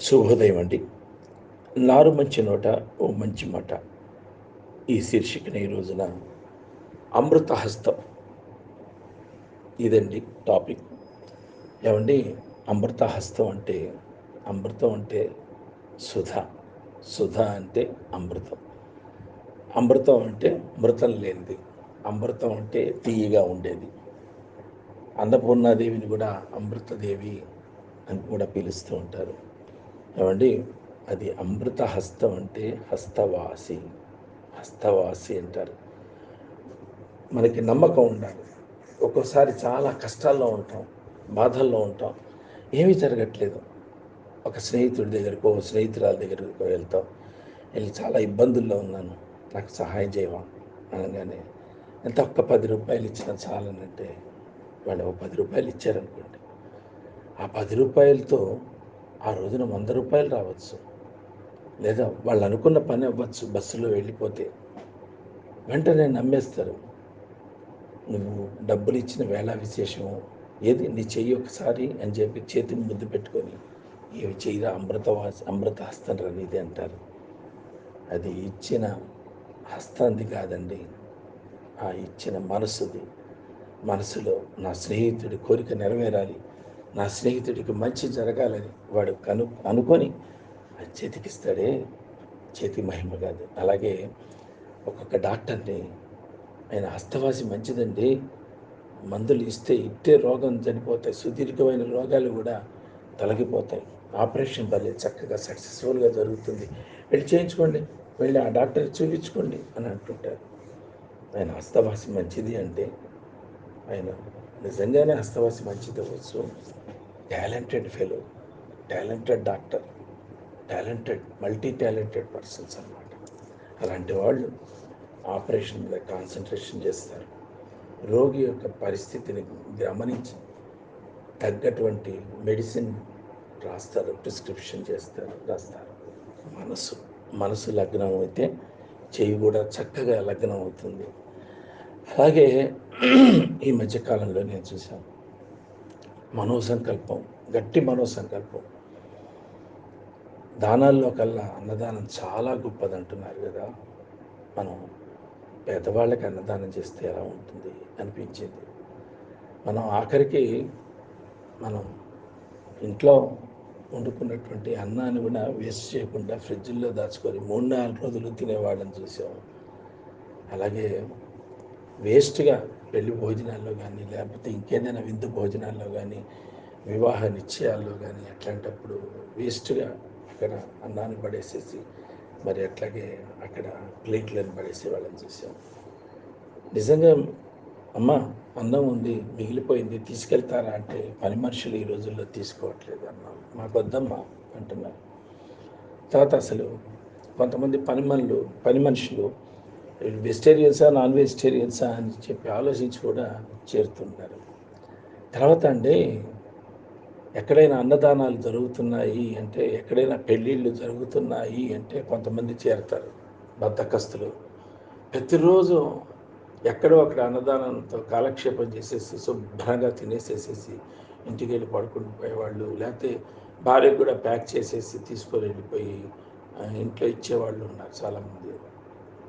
శుభోదయం అండి. నారు మంచి నోట ఓ మంచి మాట. ఈ శీర్షికన ఈ రోజున అమృతహస్తం. ఇదండి టాపిక్. ఏమండి? అమృతహస్తం అంటే అమృతం అంటే సుధ. సుధ అంటే అమృతం. అమృతం అంటే మృతం లేనిది. అమృతం అంటే తీయగా ఉండేది. అన్నపూర్ణాదేవిని కూడా అమృతదేవి అని కూడా పిలుస్తూ ఉంటారు. ఏమండి? అది అమృత హస్తం అంటే హస్తవాసి. హస్తవాసి అంటారు. మనకి నమ్మకం ఉండాలి. ఒక్కోసారి చాలా కష్టాల్లో ఉంటాం బాధల్లో ఉంటాం. ఏమీ జరగట్లేదు. ఒక స్నేహితుడి దగ్గరకు ఒక స్నేహితురాల దగ్గరకు వెళ్తాం. వెళ్ళి చాలా ఇబ్బందుల్లో ఉన్నాను. నాకు సహాయం చేయవా? అనగానే ఎంత ఒక్క పది రూపాయలు ఇచ్చినా చాలనంటే వాళ్ళు ఒక పది రూపాయలు ఇచ్చారనుకోండి. ఆ పది రూపాయలతో ఆ రోజున వంద రూపాయలు రావచ్చు. లేదా వాళ్ళు అనుకున్న పని అవ్వచ్చు బస్సులో వెళ్ళిపోతే. వెంటనే నమ్మేస్తారు. నువ్వు డబ్బులు ఇచ్చిన వేళ విశేషము. ఏది? నీ చెయ్యి ఒకసారి అని చెప్పి చేతిని ముద్దు పెట్టుకొని ఏమి చెయ్యిరా? అమృత అమృత హస్తం రనిది అంటారు. అది ఇచ్చిన హస్తాంది కాదండి. ఆ ఇచ్చిన మనసుది. మనసులో నా స్నేహితుడి కోరిక నెరవేరాలి. నా స్నేహితుడికి మంచి జరగాలని వాడు కను అనుకొని అది చేతికిస్తాడే చేతి మహిమ కాదు. అలాగే ఒక్కొక్క డాక్టర్ని ఆయన హస్తవాసి మంచిదండి. మందులు ఇస్తే ఇట్టే రోగం చనిపోతాయి. సుదీర్ఘమైన రోగాలు కూడా తొలగిపోతాయి. ఆపరేషన్ భలే చక్కగా సక్సెస్ఫుల్గా జరుగుతుంది. వెళ్ళి చేయించుకోండి. వెళ్ళి ఆ డాక్టర్ చూపించుకోండి అని అంటుంటారు. ఆయన హస్తవాసి మంచిది అంటే ఆయన నిజంగానే హస్తవాసి మంచిది అవ్వచ్చు. Talented fellow talented doctor talented multi talented persons అన్నమాట. అలాంటి వాళ్ళు ఆపరేషన్ మీద కాన్సన్ట్రేషన్ చేస్తారు. రోగి యొక్క పరిస్థితిని గమనించి తగ్గటువంటి మెడిసిన్ రాస్తారు ప్రిస్క్రిప్షన్ చేస్తారు రాస్తారు. మనసు మనసు లగ్నం అయితే చెయ్యి కూడా చక్కగా లగ్నం అవుతుంది. అలాగే ఈ మధ్యకాలంలో నేను చూశాను మనోసంకల్పం గట్టి మనోసంకల్పం. దానాల్లో కల్లా అన్నదానం చాలా గొప్పది అంటున్నారు కదా. మనం పేదవాళ్ళకి అన్నదానం చేస్తే ఎలా ఉంటుంది అనిపించింది. మనం ఆఖరికి మనం ఇంట్లో వండుకున్నటువంటి అన్నాన్ని కూడా వేస్ట్ చేయకుండా ఫ్రిడ్జ్లో దాచుకొని మూడు నాలుగు రోజులు తినేవాళ్ళని చూసాం. అలాగే వేస్ట్గా పెళ్ళి భోజనాల్లో కానీ లేకపోతే ఇంకేదైనా విందు భోజనాల్లో కానీ వివాహ నిశ్చయాల్లో కానీ అట్లాంటప్పుడు వేస్ట్గా అక్కడ అన్నాన్ని పడేసేసి మరి అట్లాగే అక్కడ ప్లేట్లను పడేసే వాళ్ళని చూసాం. నిజంగా అమ్మ అన్నం ఉంది మిగిలిపోయింది తీసుకెళ్తారా అంటే పని మనుషులు ఈ రోజుల్లో తీసుకోవట్లేదు అన్నాం. మాకు వద్దమ్మా అంటున్నారు. తర్వాత అసలు కొంతమంది పని మనులు పని మనుషులు వెజిటేరియన్సా నాన్ వెజిటేరియన్సా అని చెప్పి ఆలోచించి కూడా చేరుతున్నారు. తర్వాత అండి ఎక్కడైనా అన్నదానాలు జరుగుతున్నాయి అంటే ఎక్కడైనా పెళ్ళిళ్ళు జరుగుతున్నాయి అంటే కొంతమంది చేరతారు బద్దకస్తులు. ప్రతిరోజు ఎక్కడో అక్కడ అన్నదానంతో కాలక్షేపం చేసేసి శుభ్రంగా తినేసేసేసి ఇంటికి వెళ్ళి పడుకుని పోయేవాళ్ళు లేకపోతే భార్యకు కూడా ప్యాక్ చేసేసి తీసుకొని వెళ్ళిపోయి ఇంట్లో ఇచ్చేవాళ్ళు ఉన్నారు చాలామంది.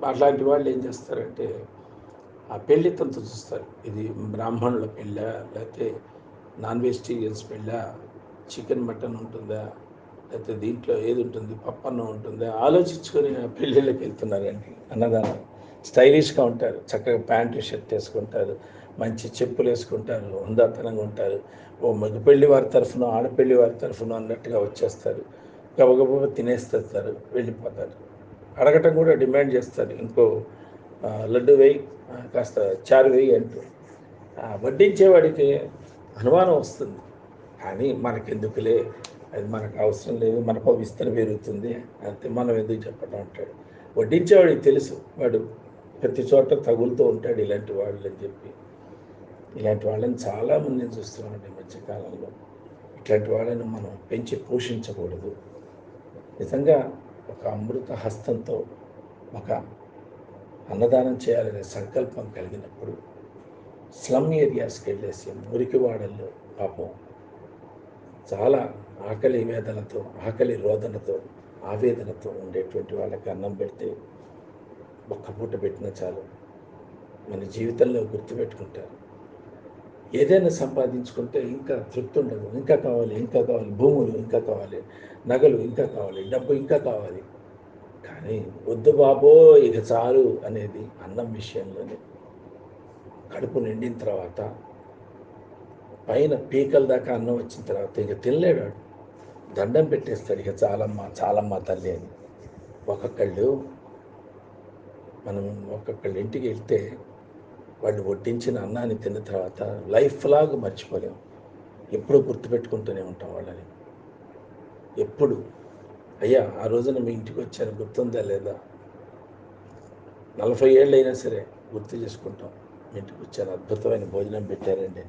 అలాంటి వాళ్ళు ఏం చేస్తారంటే ఆ పెళ్ళి తంతు చూస్తారు. ఇది బ్రాహ్మణుల పెళ్ళ లేకపోతే నాన్ వెజిటేరియన్స్ పెళ్ళ చికెన్ మటన్ ఉంటుందా లేకపోతే దీంట్లో ఏది ఉంటుంది పప్పన్నం ఉంటుందా ఆలోచించుకొని ఆ పెళ్ళిళ్ళకి వెళ్తున్నారండి. అన్నదానం. స్టైలిష్గా ఉంటారు. చక్కగా ప్యాంటు షర్ట్ వేసుకుంటారు. మంచి చెప్పులు వేసుకుంటారు. ఉందాతనంగా ఉంటారు. ఓ మగ పెళ్ళి వారి తరఫున ఆడపెళ్ళి వారి తరఫున అన్నట్టుగా వచ్చేస్తారు. గబగబ తినేస్తారు వెళ్ళిపోతారు. అడగటం కూడా డిమాండ్ చేస్తారు ఇంకో లడ్డు వేయి కాస్త చారు వేయి అంటూ. వడ్డించేవాడికి అనుమానం వస్తుంది. కానీ మనకెందుకులే? అది మనకు అవసరం లేదు. మనకు విస్తరణ పెరుగుతుంది. అంతే మనం ఎందుకు చెప్పడం అంటాడు. వడ్డించేవాడికి తెలుసు. వాడు ప్రతి చోట తగులుతూ ఉంటాడు ఇలాంటి వాళ్ళు అని చెప్పి. ఇలాంటి వాళ్ళని చాలామందిని చూస్తున్నామండి ఈ మధ్యకాలంలో ఇట్లాంటి వాళ్ళని మనం పెంచి పోషించకూడదు. నిజంగా ఒక అమృత హస్తంతో ఒక అన్నదానం చేయాలనే సంకల్పం కలిగినప్పుడు స్లమ్ ఏరియాస్కి వెళ్ళేసి మురికివాడల్లో పాపం చాలా ఆకలి వేదనతో ఆకలి రోదనతో ఆవేదనతో ఉండేటువంటి వాళ్ళకి అన్నం పెడితే ఒక్క పూట పెట్టినా చాలు. మన జీవితంలో గుర్తుపెట్టుకుంటారు. ఏదైనా సంపాదించుకుంటే ఇంకా తృప్తి ఉండదు. ఇంకా కావాలి ఇంకా కావాలి. భూములు ఇంకా కావాలి నగలు ఇంకా కావాలి డబ్బు ఇంకా కావాలి. కానీ వద్దు బాబో ఇక చాలు అనేది అన్నం విషయంలోనే. కడుపు నిండిన తర్వాత పైన పీకల దాకా అన్నం వచ్చిన తర్వాత ఇక తినలేడు దండం పెట్టేస్తాడు ఇక చాలమ్మ చాలమ్మ తల్లి అని. ఒక్కొక్కళ్ళు మనం ఒక్కొక్కళ్ళ ఇంటికి వెళ్తే వాళ్ళు వడ్డించిన అన్నాన్ని తిన్న తర్వాత లైఫ్ లాగా మర్చిపోలేం. ఎప్పుడూ గుర్తుపెట్టుకుంటూనే ఉంటాం వాళ్ళని. ఎప్పుడు? అయ్యా ఆ రోజున మీ ఇంటికి వచ్చాను గుర్తుందా లేదా? నలభై ఏళ్ళు అయినా సరే గుర్తు చేసుకుంటాం. మీ ఇంటికి వచ్చాను అద్భుతమైన భోజనం పెట్టారండి.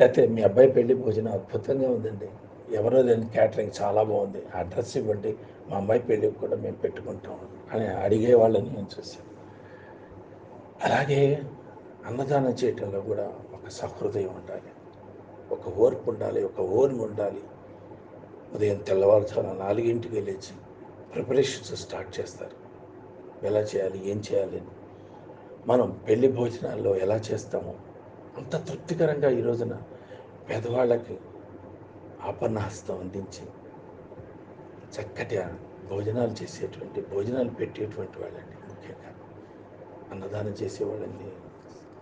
లేకపోతే మీ అబ్బాయి పెళ్ళి భోజనం అద్భుతంగా ఉందండి. ఎవరో లేని క్యాటరింగ్ చాలా బాగుంది. అడ్రస్ ఇవ్వండి మా అమ్మాయి పెళ్ళికి కూడా మేము పెట్టుకుంటాం అని అడిగే వాళ్ళని నేను చూశాను. అలాగే అన్నదానం చేయటంలో కూడా ఒక సహృదయం ఉండాలి. ఒక ఓర్పు ఉండాలి ఒక ఓర్మి ఉండాలి. ఉదయం తెల్లవారుజామున నాలుగింటికి లేచి ప్రిపరేషన్స్ స్టార్ట్ చేస్తారు. ఎలా చేయాలి ఏం చేయాలి? అని మనం పెళ్ళి భోజనాల్లో ఎలా చేస్తామో అంత తృప్తికరంగా ఈ రోజున పేదవాళ్ళకి ఆపన్నహస్తం అందించి చక్కటి భోజనాలు చేసేటువంటి భోజనాలు పెట్టేటువంటి వాళ్ళండి ముఖ్యంగా. అన్నదానం చేసేవాళ్ళని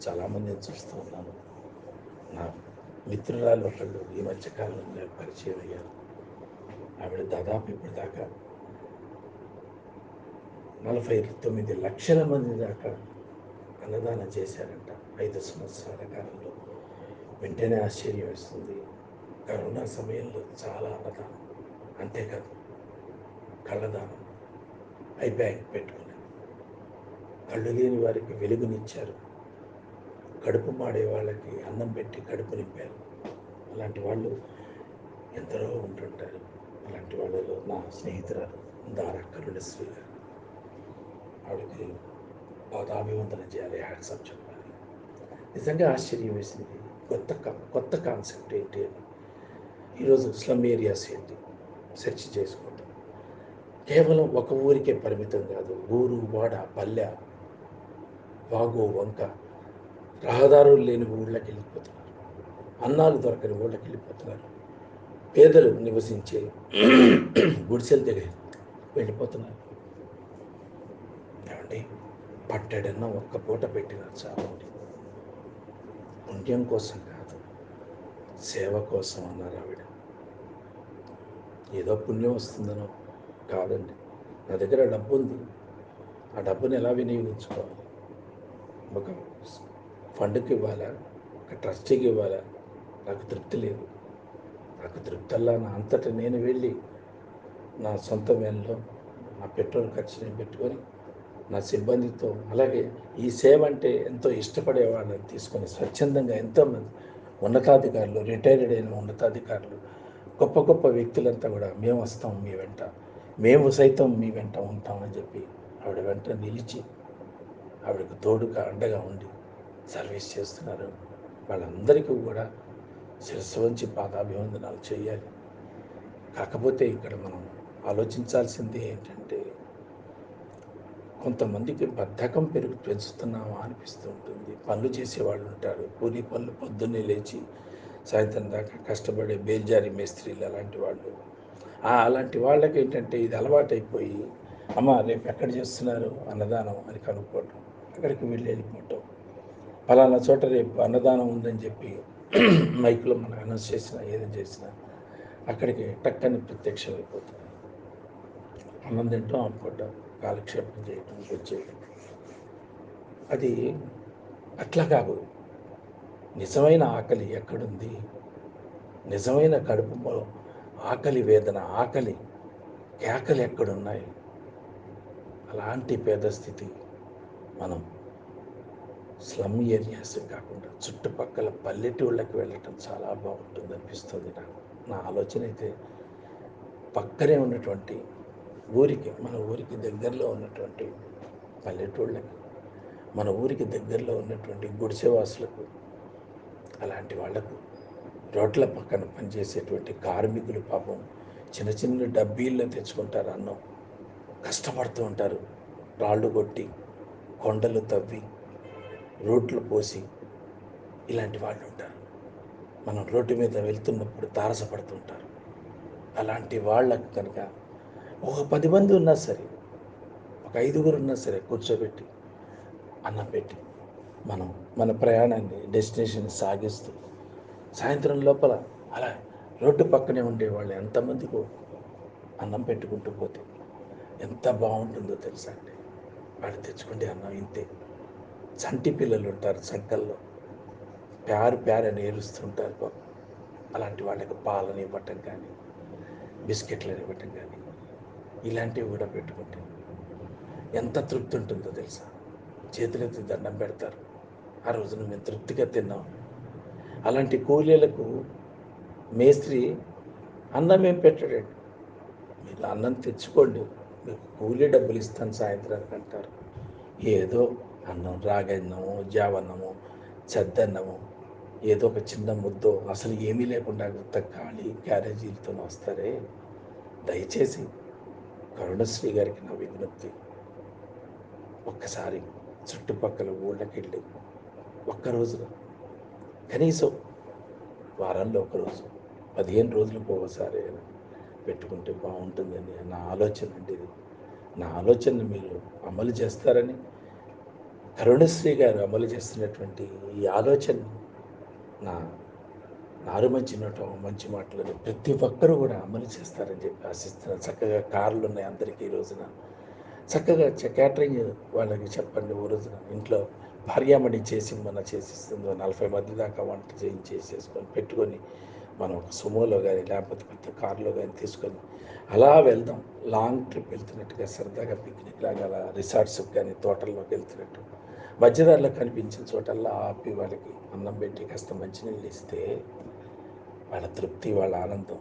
చాలామందిని చూస్తూ ఉన్నాను. నా మిత్రురాలు ఒకళ్ళు ఈ మధ్యకాలంలో నాకు పరిచయం అయ్యారు. ఆవిడ దాదాపు ఇప్పటిదాకా నలభై తొమ్మిది లక్షల మంది దాకా అన్నదానం చేశారంట. ఐదు సంవత్సరాల కాలంలో. వెంటనే ఆశ్చర్యం వేస్తుంది. కరోనా సమయంలో చాలా అన్నదానం. అంతేకాదు కళ్ళదానం. ఐ బ్యాంక్ పెట్టుకున్నాను కళ్ళు లేని వారికి వెలుగునిచ్చారు. కడుపు మాడే వాళ్ళకి అన్నం పెట్టి కడుపు నింపారు. అలాంటి వాళ్ళు ఎందరో ఉంటుంటారు. అలాంటి వాళ్ళలో నా స్నేహితురాలు దారా కరుణశ్రీ గారు ఆవిడకి పాదాభివందనం చేయాలి హ్యాట్సప్ చెప్పాలి. నిజంగా ఆశ్చర్యం వేసింది. కొత్త కొత్త కాన్సెప్ట్ ఏంటి అని. ఈరోజు స్లమ్ ఏరియాస్ ఏంటి? సెర్చ్ చేసుకుంటాం కేవలం ఒక ఊరికే పరిమితం కాదు. ఊరు వాడ పల్లె వాగు వంక రహదారులు లేని ఊళ్ళకి వెళ్ళిపోతున్నారు. అన్నాలు దొరకని ఊళ్ళకి వెళ్ళిపోతున్నారు. పేదలు నివసించే గుడిసెల దగ్గర వెళ్ళిపోతున్నారు. ఏమండి? పట్టెడన్న ఒక్క పూట పెట్టినారు చాలండి. పుణ్యం కోసం కాదు సేవ కోసం అన్నారు ఆవిడ. ఏదో పుణ్యం వస్తుందనో కాదండి. నా దగ్గర డబ్బు ఉంది ఆ డబ్బుని ఎలా వినియోగించుకోవాలి? ఒక ఫండ్కి ఇవ్వాలా ఒక ట్రస్టీకి ఇవ్వాలా నాకు తృప్తి లేదు. నాకు తృప్తల్లా నా అంతటా నేను వెళ్ళి నా సొంత వ్యాన్లో నా పెట్రోల్ ఖర్చు నేను పెట్టుకొని నా సిబ్బందితో అలాగే ఈ సేవ అంటే ఎంతో ఇష్టపడే వాళ్ళని తీసుకొని స్వచ్ఛందంగా ఎంతోమంది ఉన్నతాధికారులు రిటైర్డ్ అయిన ఉన్నతాధికారులు గొప్ప గొప్ప వ్యక్తులంతా కూడా మేము వస్తాం మీ వెంట. మేము సైతం మీ వెంట ఉంటామని చెప్పి ఆవిడ వెంట నిలిచి ఆవిడకు తోడుగా అండగా ఉండి సర్వీస్ చేస్తున్నారు. వాళ్ళందరికీ కూడా శిరస్సు వంచి పాదాభివందనాలు చేయాలి. కాకపోతే ఇక్కడ మనం ఆలోచించాల్సింది ఏంటంటే కొంతమందికి బద్ధకం పెరుగు పెంచుతున్నామా అనిపిస్తూ ఉంటుంది. పనులు చేసేవాళ్ళు ఉంటారు. కూలీ పనులు పొద్దున్నే లేచి సాయంత్రం దాకా కష్టపడే బేల్జారి మేస్త్రీలు అలాంటి వాళ్ళు. అలాంటి వాళ్ళకి ఏంటంటే ఇది అలవాటైపోయి అమ్మ రేపు ఎక్కడ చేస్తున్నారు? అన్నదానం అని కనుక్కోవటం అక్కడికి వెళ్ళి వెళ్ళిపోవటం. ఫలానా చోట రేపు అన్నదానం ఉందని చెప్పి మైక్లో మనం అనౌన్స్ చేసినా ఏది చేసినా అక్కడికి టక్కని ప్రత్యక్షం అయిపోతుంది. అన్నం తింటాం ఆపుకోవటం కాలక్షేపం చేయటం చేయటం. అది అట్లా కాదు. నిజమైన ఆకలి ఎక్కడుంది? నిజమైన కడుపులో ఆకలి వేదన ఆకలి కేకలు ఎక్కడున్నాయి? అలాంటి పేద స్థితి మనం స్లమ్ ఏరియాస్ కాకుండా చుట్టుపక్కల పల్లెటూళ్ళకి వెళ్ళటం చాలా బాగుంటుంది అనిపిస్తుంది నాకు. నా ఆలోచన అయితే పక్కనే ఉన్నటువంటి ఊరికి మన ఊరికి దగ్గరలో ఉన్నటువంటి పల్లెటూళ్ళకి మన ఊరికి దగ్గరలో ఉన్నటువంటి గుడిసెవాసులకు అలాంటి వాళ్ళకు రోడ్ల పక్కన పనిచేసేటువంటి కార్మికులు పాపం చిన్న చిన్న డబ్బీల్లో తెచ్చుకుంటారు అన్నం కష్టపడుతూ ఉంటారు. రాళ్ళు కొట్టి కొండలు తవ్వి రోడ్లు పోసి ఇలాంటి వాళ్ళు ఉంటారు. మనం రోడ్డు మీద వెళ్తున్నప్పుడు తారసపడుతుంటారు. అలాంటి వాళ్ళకు కనుక ఒక పది మంది ఉన్నా సరే ఒక ఐదుగురు ఉన్నా సరే కూర్చోబెట్టి అన్నం పెట్టి మనం మన ప్రయాణాన్ని డెస్టినేషన్ సాగిస్తూ సాయంత్రం లోపల అలా రోడ్డు పక్కనే ఉండే వాళ్ళు ఎంతమందికో అన్నం పెట్టుకుంటూ పోతే ఎంత బాగుంటుందో తెలుసా అండి? వాడు తెచ్చుకుంటే అన్నం ఇంతే. చంటి పిల్లలు ఉంటారు సంకల్లో ప్యారు ప్యారు అని ఏలుస్తుంటారు పాపం. అలాంటి వాళ్ళకి పాలని ఇవ్వటం కానీ బిస్కెట్లను ఇవ్వటం కానీ ఇలాంటివి కూడా పెట్టుకుంటే ఎంత తృప్తి ఉంటుందో తెలుసా? చేతులెత్తి దండం పెడతారు. ఆ రోజున మేము తృప్తిగా తిన్నాం. అలాంటి కూలీలకు మేస్త్రి అన్నం ఏం పెట్టాడండి మీరు అన్నం తెచ్చుకోండి. మీకు కూలీ డబ్బులు ఇస్తాను సాయంత్రానికి అంటారు ఏదో అన్నం రాగన్నము జావన్నము చెద్దన్నము ఏదో ఒక చిన్న ముద్దో. అసలు ఏమీ లేకుండా కొత్త ఖాళీ క్యారేజీలతో వస్తారే? దయచేసి కరుణశ్రీ గారికి నా విజ్ఞప్తి ఒక్కసారి చుట్టుపక్కల ఊళ్ళకి వెళ్ళి ఒక్క కనీసం వారంలో ఒకరోజు పదిహేను రోజులకు ఒకసారి పెట్టుకుంటే బాగుంటుందని నా ఆలోచన అండి ఇది. నా ఆలోచన మీరు అమలు చేస్తారని కరుణశ్రీ గారు అమలు చేస్తున్నటువంటి ఈ ఆలోచన నా నారు మంచి నోట మంచి మాటలు ప్రతి ఒక్కరూ కూడా అమలు చేస్తారని చెప్పి ఆశిస్తున్నాను. చక్కగా కార్లు ఉన్నాయి అందరికీ ఈ రోజున. చక్కగా చ- క్యాటరింగ్ వాళ్ళకి చెప్పండి ఓ రోజున. ఇంట్లో భార్యామణి చేసి మన చేసిస్తుంది నలభై మంది దాకా వంట చేయించేసేసుకొని పెట్టుకొని మనం ఒక సుమోలో కానీ లేకపోతే పెద్ద కారులో కానీ తీసుకొని అలా వెళ్దాం. లాంగ్ ట్రిప్ వెళ్తున్నట్టుగా సరదాగా పిక్నిక్ లాగా అలా రిసార్ట్స్కి కానీ తోటల్లోకి వెళ్తున్నట్టు. మధ్యదారిలో కనిపించిన చోటల్లా ఆపి వాళ్ళకి అన్నం పెట్టి కాస్త మంచినీళ్ళు ఇస్తే వాళ్ళ తృప్తి వాళ్ళ ఆనందం.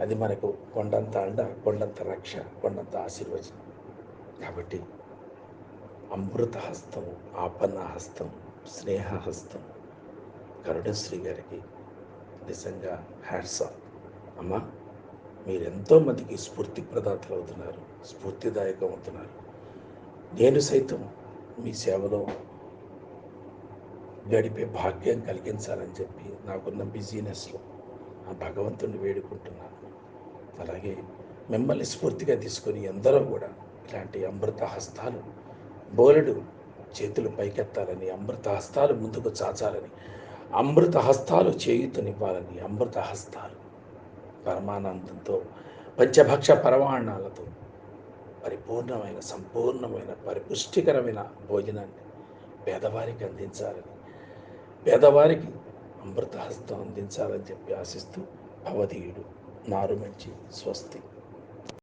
అది మనకు కొండంత అండ కొండంత రక్ష కొండంత ఆశీర్వచనం. కాబట్టి అమృత హస్తం ఆపన్న హస్తం కరుణశ్రీ గారికి నిజంగా హ్యాట్స్ ఆఫ్. అమ్మా మీరెంతో మందికి స్ఫూర్తి ప్రదాతలు అవుతున్నారు స్ఫూర్తిదాయకం అవుతున్నారు నేను సైతం మీ సేవలో గడిపే భాగ్యం కలిగించాలని చెప్పి నాకున్న బిజీనెస్లో ఆ భగవంతుని వేడుకుంటున్నాను. అలాగే మిమ్మల్ని స్ఫూర్తిగా తీసుకొని ఎందరో కూడా ఇలాంటి అమృత హస్తాలు బోలెడు చేతులు పైకెత్తాలని అమృత హస్తాలు ముందుకు చాచాలని అమృత హస్తాలు చేయుతనివ్వాలని అమృత హస్తాలు పరమానందంతో పంచభక్ష పరమాణాలతో పరిపూర్ణమైన సంపూర్ణమైన పరిపుష్టికరమైన భోజనాన్ని పేదవారికి అందించాలని పేదవారికి అమృతహస్తం అందించాలని చెప్పి ఆశిస్తూ భవదీయుడు నారు మంచి స్వస్తి.